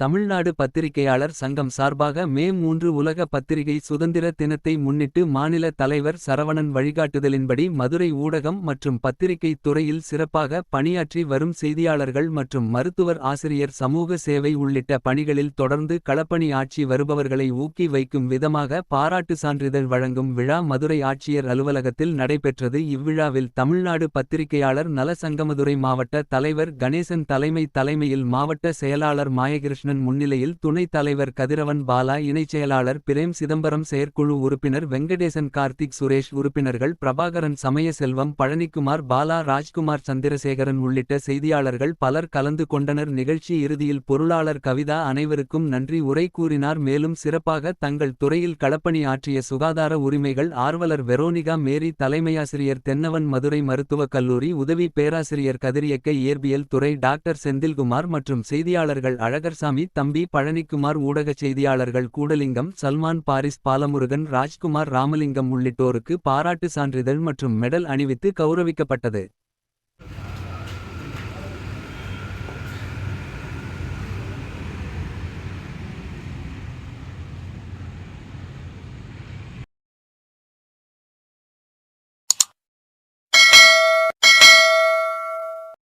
தமிழ்நாடு பத்திரிகையாளர் சங்கம் சார்பாக மே மூன்று உலக பத்திரிகை சுதந்திர தினத்தை முன்னிட்டு மாநில தலைவர் சரவணன் வழிகாட்டுதலின்படி மதுரை ஊடகம் மற்றும் பத்திரிகை துறையில் சிறப்பாக பணியாற்றி வரும் செய்தியாளர்கள் மற்றும் மருத்துவர் ஆசிரியர் சமூக சேவை உள்ளிட்ட பணிகளில் தொடர்ந்து களப்பணி ஆட்சி வருபவர்களை ஊக்கி வைக்கும் விதமாக பாராட்டு சான்றிதழ் வழங்கும் விழா மதுரை ஆட்சியர் அலுவலகத்தில் நடைபெற்றது. இவ்விழாவில் தமிழ்நாடு பத்திரிகையாளர் நல சங்கமதுரை மாவட்ட தலைவர் கணேசன் தலைமை தலைமையில் மாவட்ட செயலாளர் ராதாகிருஷ்ணன் முன்னிலையில் துணைத் தலைவர் கதிரவன் பாலா இணைச் செயலாளர் பிரேம் சிதம்பரம் செயற்குழு உறுப்பினர் வெங்கடேசன் கார்த்திக் சுரேஷ் உறுப்பினர்கள் பிரபாகரன் சமயசெல்வம் பழனிக்குமார் பாலா ராஜ்குமார் சந்திரசேகரன் உள்ளிட்ட செய்தியாளர்கள் பலர் கலந்து கொண்டனர். நிகழ்ச்சி இறுதியில் பொருளாளர் கவிதா அனைவருக்கும் நன்றி. உரை கூறினார். மேலும் சிறப்பாக தங்கள் துறையில் களப்பணி ஆற்றிய சுகாதார உரிமைகள் ஆர்வலர் வெரோனிகா மேரி தலைமையாசிரியர் தென்னவன் மதுரை மருத்துவக் கல்லூரி உதவி பேராசிரியர் கதிரியக்க இயற்பியல் துறை டாக்டர் செந்தில்குமார் மற்றும் செய்தியாளர்கள் அழகர்சாமி தம்பி பழனிக்குமார் ஊடகச் செய்தியாளர்கள் கூடலிங்கம் சல்மான் பாரிஸ் பாலமுருகன் ராஜ்குமார் ராமலிங்கம் உள்ளிட்டோருக்கு பாராட்டு சான்றிதழ் மற்றும் மெடல் அணிவித்து கௌரவிக்கப்பட்டது.